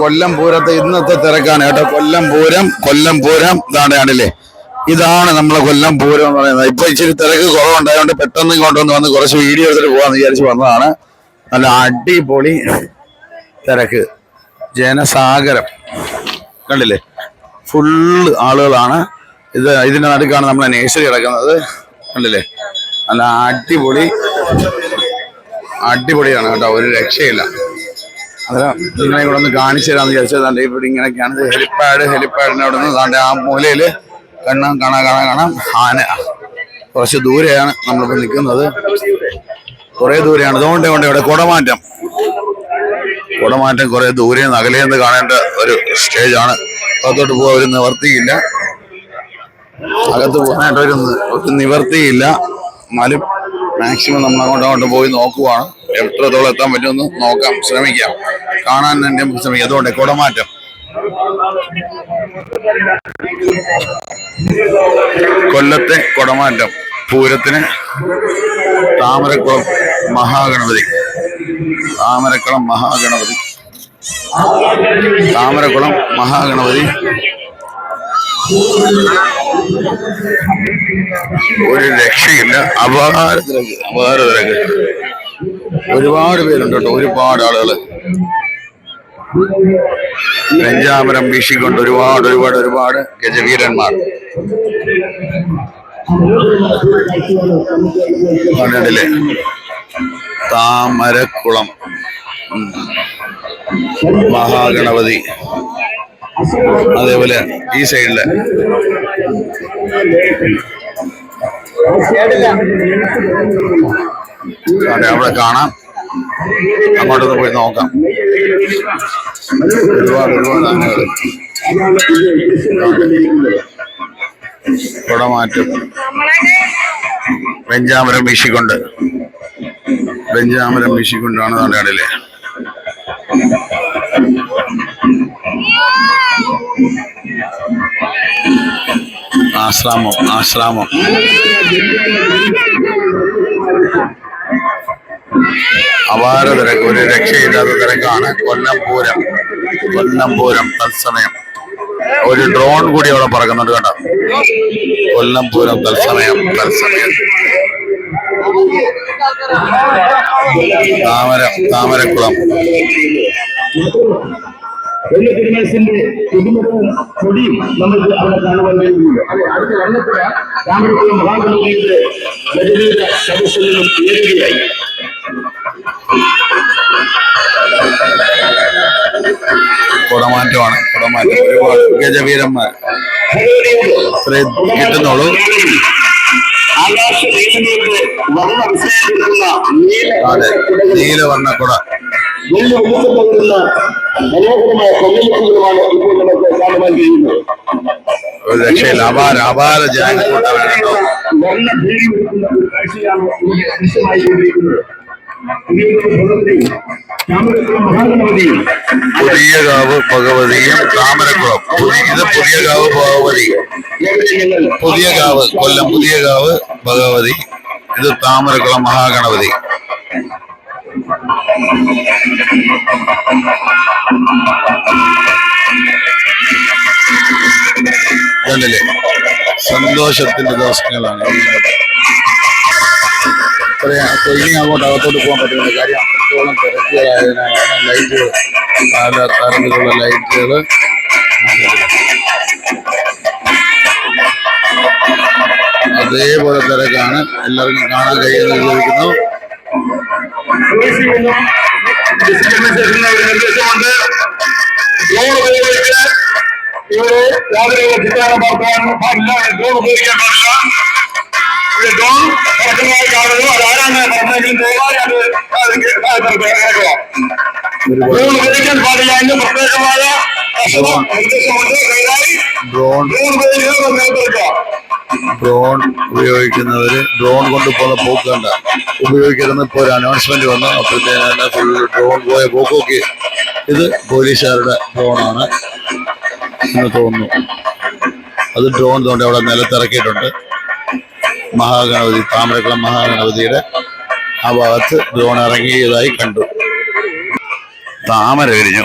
കൊല്ലം പൂരത്തെ ഇന്നത്തെ തിരക്കാണ് കേട്ടോ. കൊല്ലം പൂരം കൊല്ലം പൂരം ഇതാണ് ആണല്ലേ ഇതാണ് നമ്മളെ കൊല്ലം പൂരം എന്ന് പറയുന്നത്. ഇപ്പൊ ഇച്ചിരി തിരക്ക് കുറവുണ്ടായതുകൊണ്ട് പെട്ടെന്ന് ഇങ്ങോട്ട് വന്ന് വന്ന് കുറച്ച് വീഡിയോ എടുത്തിട്ട് പോകാന്ന് വിചാരിച്ച് വന്നതാണ്. നല്ല അടിപൊളി തിരക്ക്. ജനസാഗരം. കണ്ടില്ലേ? ഫുള്ള് ആളുകളാണ്. ഇത് ഇതിന്റെ നടുക്കാണ് നമ്മളെ നേഴ്സറി കിടക്കുന്നത്. കണ്ടില്ലേ? നല്ല അടിപൊളി അടിപൊളിയാണ് കേട്ടോ. ഒരു രക്ഷയില്ല. അന്നേരം നിങ്ങളെ കൂടെ ഒന്ന് കാണിച്ചു തരാമെന്ന് വിചാരിച്ചത് തന്റെ ഇവിടെ ഇങ്ങനെയൊക്കെയാണ്. ഹെലിപ്പാഡ് ഹെലിപ്പാഡിന്റെ അവിടെ നിന്ന് തന്റെ ആ മൂലയിൽ കാണാം കാണാം കാണാം കാണാം ആന. കുറച്ച് ദൂരെയാണ് നമ്മളിപ്പോൾ നിൽക്കുന്നത്. കുറേ ദൂരെയാണ്. അതുകൊണ്ട് കൊണ്ട് ഇവിടെ കുടമാറ്റം. കുടമാറ്റം കുറേ ദൂരെ നിന്ന് അകലെ നിന്ന് കാണേണ്ട ഒരു സ്റ്റേജാണ്. അകത്തോട്ട് പോകാൻ ഒരു നിവർത്തിയില്ല. അകത്ത് പോകാനായിട്ട് ഒരു നിവർത്തിയില്ല. എന്നാലും മാക്സിമം നമ്മൾ അങ്ങോട്ട് അങ്ങോട്ട് പോയി നോക്കുവാണ്. എത്രത്തോളം എത്താൻ പറ്റുമെന്ന് നോക്കാം. ശ്രമിക്കാം. കാണാൻ തന്നെ ശ്രമിക്കാം. അതുകൊണ്ട് കുടമാറ്റം കൊല്ലത്തെ കുടമാറ്റം പൂരത്തിന് താമരക്കുളം മഹാഗണപതി. താമരക്കുളം മഹാഗണപതി. താമരക്കുളം മഹാഗണപതി. ഒരു രക്ഷയില്ല. അപകാരത്തിലേക്ക് അപകാരത്തിലേക്ക് ഒരുപാട് പേരുണ്ട് കേട്ടോ ഒരുപാട് ആളുകൾ വെഞ്ചാമരം വീശിക്കൊണ്ട് ഒരുപാട് ഒരുപാട് ഒരുപാട് ഗജവീരന്മാർ. താമരക്കുളം. മഹാഗണപതി. അതേപോലെ ഈ സൈഡിൽ. അതെ അവിടെ കാണാം. അങ്ങോട്ടൊന്ന് പോയി നോക്കാം. ഒരുപാട് ഒരുപാട് ആനകൾ കുടമാറ്റം. വെഞ്ചാമരം വീശിക്കൊണ്ട്. വെഞ്ചാമരം വീശിക്കൊണ്ടാണ് നാടുകാടിലെ ആശ്രാമം ആശ്രാമം. അപാര തിരക്ക് ഒരു രക്ഷയില്ലാത്ത തിരക്കാണ് കൊല്ലം പൂരം കൊല്ലം പൂരം തത്സമയം. ഒരു ഡ്രോൺ കൂടി അവിടെ പറക്കുന്നുണ്ട് കേട്ടോ. കൊല്ലം പൂരം തത്സമയം തത്സമയം. താമര താമരക്കുളം. നമുക്ക് അവിടെ കാണുവാൻ കഴിയുന്നുണ്ട് അടുത്ത ഏറുകയായി. കുടമാറ്റമാണ് കുടമാറ്റം ഒരുപാട് ഗജവീരന്മാർ. ഇത്രേ കിട്ടുന്നുള്ളൂ. അതെ. നീലവർണ കുട ഒരു രക്ഷയില്ല. അപാര അപാര ജനക്കൂട്ടമാണ് കേട്ടോ കാഴ്ചയാണ് പുതിയകാവ് ഭഗവതിയും താമരക്കുളം ഇത് പുതിയകാവ് ഭഗവതി. പുതിയകാവ് കൊല്ലം പുതിയകാവ് ഭഗവതി. ഇത് താമരക്കുളം മഹാഗണപതി. സന്തോഷത്തിന്റെ ദിവസങ്ങളാണ്. ഇനി അങ്ങോട്ട് അകത്തോട്ട് പോകാൻ പറ്റുന്ന കാര്യം. അത്രത്തോളം തിരക്കുകളായതിനാലാണ് ലൈറ്റുകൾ പല തരത്തിലുള്ള ലൈറ്റുകൾ അതേപോലെ തിരക്കാണ്. എല്ലാവർക്കും കാണാൻ ഒരു നിർദ്ദേശമുണ്ട് ഡ്രോൺ ഉപയോഗിച്ച് ഇവിടെ യാതൊരു ചിത്രം പാടില്ല. ഡ്രോൺ ഉപയോഗിക്കാൻ പാടില്ല. ഇവിടെ ഡ്രോൺ പറക്കുന്നതായി കാണുന്നു അതാരാണ് പറഞ്ഞെങ്കിലും ദയവായി അത് ഉപയോഗിക്കാൻ പാടില്ല. എന്ന് പ്രത്യേകമായ നിർദ്ദേശമുണ്ട് ദയവായി ഡ്രോൺ നിലനിർത്തുക ഡ്രോൺ ഉപയോഗിക്കുന്നവര് ഡ്രോൺ കൊണ്ട് പോകുന്ന പോക്ക് കണ്ട. ഉപയോഗിക്കരുതെന്ന് ഇപ്പോൾ ഒരു അനൗൺസ്മെന്റ് വന്നു. അപ്പോഴത്തേനെ ഫുൾ ഡ്രോൺ പോയ പോക്കൊക്കെ. ഇത് പോലീസുകാരുടെ ഡ്രോണാണ് എന്ന് തോന്നുന്നു. അത് ഡ്രോൺ തോണ്ടി അവിടെ നിലത്തിറക്കിയിട്ടുണ്ട്. മഹാഗണപതി താമരക്കുളം മഹാഗണപതിയുടെ ആ ഭാഗത്ത് ഡ്രോൺ ഇറങ്ങിയതായി കണ്ടു. താമര വിരിഞ്ഞു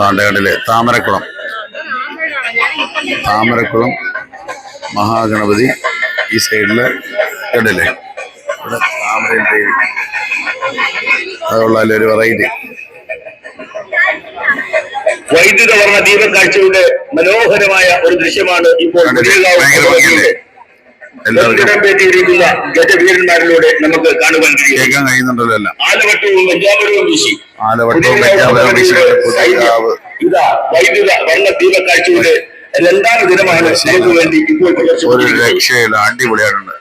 കണ്ടില്ലേ? താമരക്കുളം. താമരക്കുളം മഹാഗണപതി ഈ സൈഡിൽ കണ്ടില്ലേ? ഇവിടെ അതുള്ള ഒരു വെറൈറ്റി വൈദ്യുത വർണ ദീപം കാഴ്ചയുടെ മനോഹരമായ ഒരു ദൃശ്യമാണ് ഇപ്പോൾ വെന്തിടംപേറ്റിയിരിക്കുന്ന ഗജവീരന്മാരിലൂടെ നമുക്ക് കാണുവാൻ കഴിയും. ആലവട്ടവും വെഞ്ചാമരവും വീശി. ഇതാ വൈദ്യുത വർണ ദീപക്കാഴ്ചയുടെ രണ്ടാം ദിനമാണ് നമുക്ക് വേണ്ടി ഇപ്പോൾ അടിപൊളിയായിട്ടുണ്ട്.